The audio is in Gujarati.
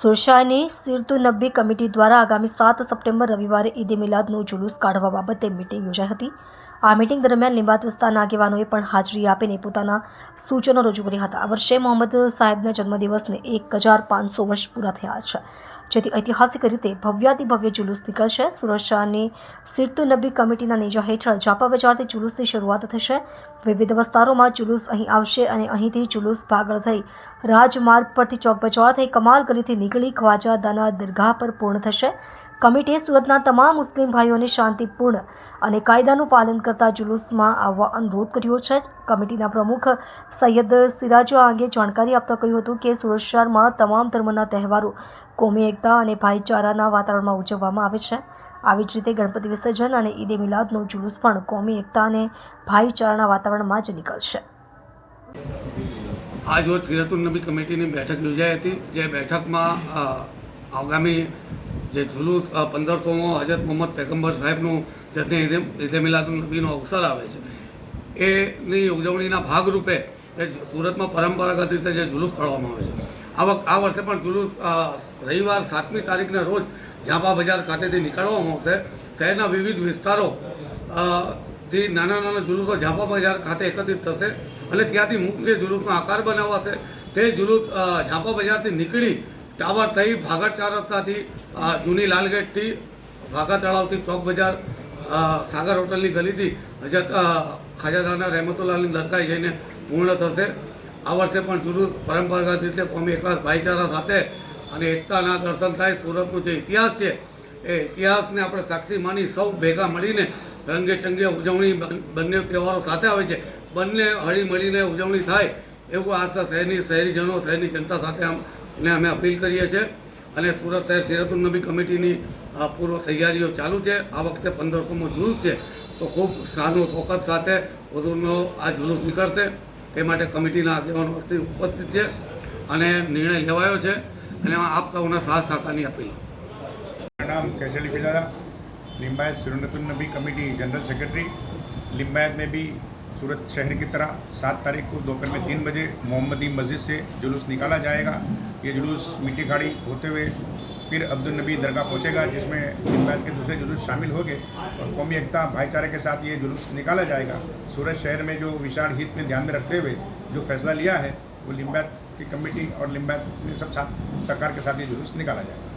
સુરશાની સિરતુ નબ્બી કમિટી દ્વારા આગામી સાત સપ્ટેમ્બર રવિવારે ઈદે મિલાદનું જુલુસ કાઢવા બાબતે મિટિંગ યોજાઈ હતી. આ મિટિંગ દરમિયાન લીંબાત વિસ્તારના આગેવાનોએ પણ હાજરી આપીને પોતાના સૂચનો રજૂ કર્યા હતા. આ વર્ષે મોહમ્મદ સાહેબના જન્મદિવસને એક હજાર પાંચસો વર્ષ પૂરા થયા છે, જેથી ઐતિહાસિક રીતે ભવ્યાતિ ભવ્ય જુલુસ નીકળશે. સુરક્ષાની સિરતુ નબી કમિટીના નેજા હેઠળ જાપા બજારથી જુલુસની શરૂઆત થશે. વિવિધ વિસ્તારોમાં જુલુસ અહીં આવશે અને અહીંથી જુલુસ ભાગળ થઈ રાજમાર્ગ પરથી ચોક બજાર થઈ કમાલ ગલીથી નીકળી ખ્વાજા દાના દરગાહ પર પૂર્ણ થશે. કમિટીએ સુરતના તમામ મુસ્લિમ ભાઈઓને શાંતિપૂર્ણ અને કાયદાનું પાલન કરતા જુલુસમાં આવવા અનુરોધ કર્યો છે. કમિટીના પ્રમુખ સૈયદ સિરાજો આ અંગે જાણકારી આપતા કહ્યું હતું કે સુરત શહેરમાં તમામ ધર્મના તહેવારો કોમી એકતા અને ભાઈચારાના વાતાવરણમાં ઉજવવામાં આવે છે. આવી જ રીતે ગણપતિ વિસર્જન અને ઈદે મિલાદનો જુલુસ પણ કોમી એકતા અને ભાઈચારાના વાતાવરણમાં જ નીકળશે. આજ રોજ સિરતુલ નબી કમિટીની બેઠક યોજાઈ હતી, જે બેઠકમાં આગામી જે જુલુસ પંદરસોમો હજરત મોહમ્મદ પેગમ્બર સાહેબનું જશ્ન ઈદે મિલાદુલ નબીનો અવસર આવે છે. એની ઉજવણીના ભાગરૂપે એ સુરતમાં પરંપરાગત રીતે જે જુલુસ કાઢવામાં આવે છે. આ વખત આ વર્ષે પણ જુલુસ રવિવાર સાતમી તારીખના રોજ ઝાંપા બજાર ખાતેથી નીકળવામાં આવશે. શહેરના વિવિધ વિસ્તારો થી નાના નાના જુલુસો ઝાંપા બજાર ખાતે એકત્રિત થશે અને ત્યાંથી મુખ્ય જુલુસનો આકાર બનાવાશે. તે જુલુસ ઝાપા બજારથી નીકળી ટાવર થઈ ભાગળ ચાર રસ્તાથી જૂની લાલગેટથી ભાગા તળાવથી ચોક બજાર સાગર હોટલની ગલીથી ખાજાદાના રહેમતુલ્લાહની દરગાહ જઈને પૂર્ણ થશે. આ વર્ષે પણ જુલુસ પરંપરાગત રીતે કોમી એકલાસ ભાઈચારા સાથે અને એકતાના દર્શન થાય. સુરતનો જે ઇતિહાસ છે, એ ઇતિહાસને આપણે સાક્ષી માની સૌ ભેગા મળીને રંગે ચંગે ઉજવણી બંને તહેવારો સાથે આવે છે. બંને હળી મળીને ઉજવણી થાય એવું આસ્થા શહેરની, શહેરીજનો, શહેરની જનતા સાથે અમને અમે અપીલ કરીએ છીએ. અને સુરત શહેર સિરતુલ નબી કમિટીની પૂર્વ તૈયારીઓ ચાલુ છે. આ વખતે પંદરસોમો જુલુસ છે. તો ખૂબ સાનો શોકત સાથે વધુનો આ જુલુસ નીકળશે. તે માટે કમિટીના આગેવાનો ઉપસ્થિત છે અને નિર્ણય લેવાયો છે. અને આપ સૌના સાથ સહકારની અપીલ નામ કેસરી પિલારા. लिम्बायत सुरनतुल कमेटी जनरल सेक्रेटरी लिम्बायत में भी सूरत शहर की तरह सात तारीख को दोपहर में तीन बजे मोहम्मदी मस्जिद से जुलूस निकाला जाएगा। ये जुलूस मिट्टी खाड़ी होते हुए फिर अब्दुल नबी दरगाह पहुंचेगा, जिसमें लिम्बायत के दूसरे जुलूस शामिल होंगे और कौमी एकता भाईचारे के साथ ये जुलूस निकाला जाएगा। सूरत शहर में जो विशाल हित में ध्यान में रखते हुए जो फैसला लिया है, वो लिम्बायत की कमेटी और लिम्बायत ने सब साथ सरकार के साथ ये जुलूस निकाला जाएगा।